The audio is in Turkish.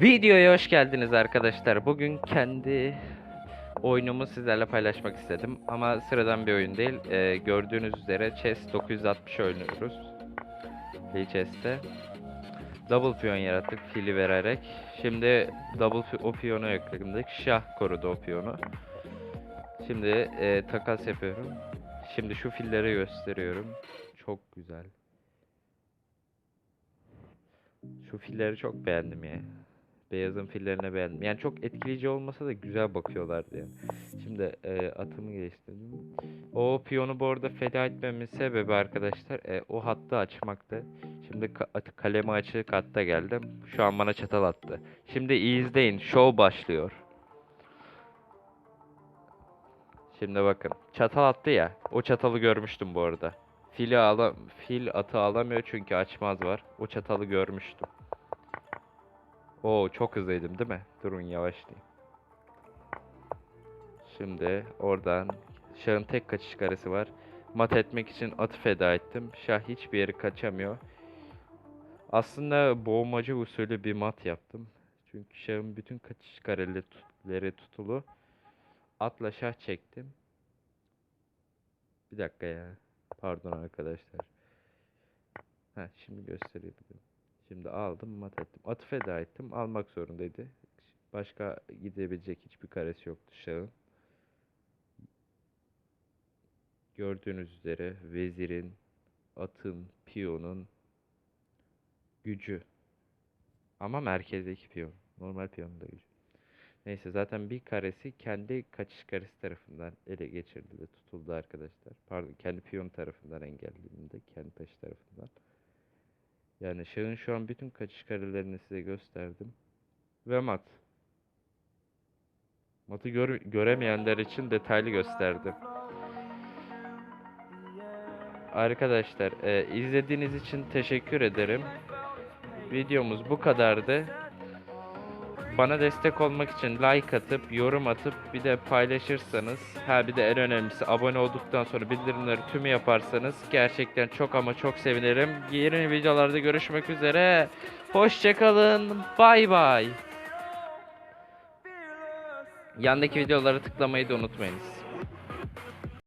Videoya hoş geldiniz arkadaşlar. Bugün kendi oyunumu sizlerle paylaşmak istedim. Ama sıradan bir oyun değil. Ee, gördüğünüz üzere Chess 960 oynuyoruz. Chess'te. Double piyon yarattık fili vererek. Şimdi double o piyonu ekledik. Şah korudu o piyonu. Şimdi e, takas yapıyorum. Şimdi şu filleri gösteriyorum. Çok güzel. Şu filleri çok beğendim ya. Beyazın fillerine beğendim. Yani çok etkileyici olmasa da güzel bakıyorlardı yani. Şimdi e, atımı geliştirdim. O piyonu bu arada feda etmemin sebebi arkadaşlar e, o hattı açmaktı. Şimdi ka- kalemi açık hatta geldim. Şu an bana çatal attı. Şimdi izleyin. Show başlıyor. Şimdi bakın. Çatal attı ya. O çatalı görmüştüm bu arada. Fili ala fil atı alamıyor çünkü açmaz var. O çatalı görmüştüm. Oo çok hızlıydım değil mi? Durun yavaşlayayım. Şimdi oradan Şah'ın tek kaçış karesi var. Mat etmek için atı feda ettim. Şah hiçbir yeri kaçamıyor. Aslında boğmacı usulü bir mat yaptım. Çünkü Şah'ın bütün kaçış kareleri tutulu. Atla şah çektim. Bir dakika ya. Pardon arkadaşlar. Ha şimdi gösterebilirim. Şimdi aldım mat ettim. Atı feda ettim. Almak zorundaydı. Başka gidebilecek hiçbir karesi yoktu şahın. Gördüğünüz üzere vezirin, atın, piyonun gücü. Ama merkezdeki piyon. Normal piyonun da gücü. Neyse zaten bir karesi kendi kaçış karesi tarafından ele geçirildi, tutuldu arkadaşlar. Pardon kendi piyon tarafından engellenildi. Kendi taşı tarafından. Yani şahın şu an bütün kaçış karelerini size gösterdim. Ve mat. Matı gör- göremeyenler için detaylı gösterdim. Arkadaşlar e, izlediğiniz için teşekkür ederim. Videomuz bu kadardı. Bana destek olmak için like atıp, yorum atıp bir de paylaşırsanız, ha bir de en önemlisi abone olduktan sonra bildirimleri tümü yaparsanız gerçekten çok ama çok sevinirim. Yeni videolarda görüşmek üzere. Hoşçakalın. Bay bay. Yandaki videoları tıklamayı da unutmayınız.